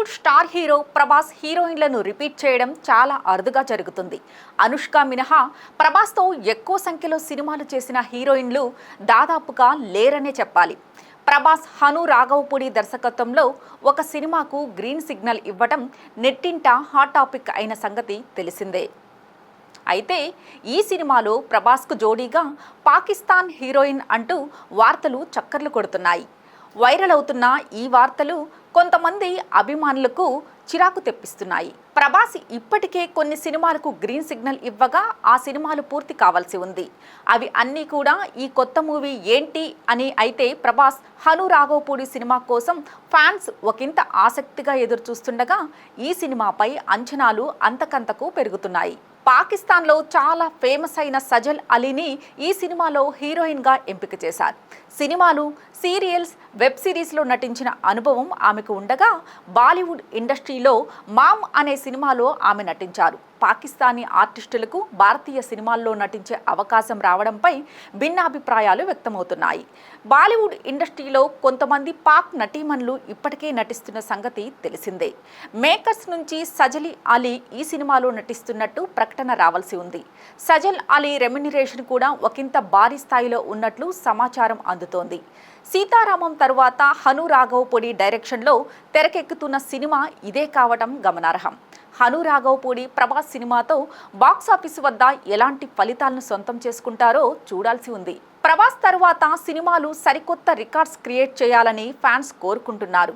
Bollywood star hero Prabhas హీరోయిన్లను repeat చేయడం చాలా అరుదుగా జరుగుతుంది. అనుష్క మినహా ప్రభాస్తో ఎక్కువ సంఖ్యలో సినిమాలు చేసిన హీరోయిన్లు దాదాపుగా లేరనే చెప్పాలి. ప్రభాస్ హను రాఘవపూడి దర్శకత్వంలో ఒక సినిమాకు గ్రీన్ సిగ్నల్ ఇవ్వడం నెట్టింట హాట్ టాపిక్ అయిన సంగతి తెలిసిందే. అయితే ఈ సినిమాలో ప్రభాస్కు జోడీగా పాకిస్తాన్ హీరోయిన్ అంటూ వార్తలు చక్కర్లు కొడుతున్నాయి. వైరల్ అవుతున్న ఈ వార్తలు కొంతమంది అభిమానులకు చిరాకు తెప్పిస్తున్నాయి. ప్రభాస్ ఇప్పటికే కొన్ని సినిమాలకు గ్రీన్ సిగ్నల్ ఇవ్వగా ఆ సినిమాలు పూర్తి కావాల్సి ఉంది. అవి అన్నీ కూడా ఈ కొత్త మూవీ ఏంటి అని అయితే ప్రభాస్ హను రాఘవపూడి సినిమా కోసం ఫ్యాన్స్ ఒకంత ఆసక్తిగా ఎదురు చూస్తుండగా ఈ సినిమాపై అంచనాలు అంతకంతకు పెరుగుతున్నాయి. పాకిస్తాన్లో చాలా ఫేమస్ అయిన సజల్ అలీని ఈ సినిమాలో హీరోయిన్గా ఎంపిక చేశారు. సినిమాలు సీరియల్స్ వెబ్ సిరీస్లో నటించిన అనుభవం ఆమెకు ఉండగా బాలీవుడ్ ఇండస్ట్రీలో మామ్ అనే సినిమాలో ఆమె నటించారు. పాకిస్తానీ ఆర్టిస్టులకు భారతీయ సినిమాల్లో నటించే అవకాశం రావడంపై భిన్నాభిప్రాయాలు వ్యక్తమవుతున్నాయి. బాలీవుడ్ ఇండస్ట్రీలో కొంతమంది పాక్ నటీమణులు ఇప్పటికే నటిస్తున్న సంగతి తెలిసిందే. మేకర్స్ నుంచి సజలి అలీ ఈ సినిమాలో నటిస్తున్నట్టు ప్రకటన రావాల్సి ఉంది. సజల్ అలీ రెమ్యునరేషన్ కూడా ఒకంత భారీ స్థాయిలో ఉన్నట్లు సమాచారం అందుతోంది. సీతారామం తరువాత హను రాఘవపూడి డైరెక్షన్లో తెరకెక్కుతున్న సినిమా ఇదే కావడం గమనార్హం. హను రాఘవపూడి ప్రభాస్ సినిమాతో బాక్సాఫీస్ వద్ద ఎలాంటి ఫలితాలను సొంతం చేసుకుంటారో చూడాల్సి ఉంది. ప్రభాస్ తరువాత సినిమాలు సరికొత్త రికార్డ్స్ క్రియేట్ చేయాలని ఫ్యాన్స్ కోరుకుంటున్నారు.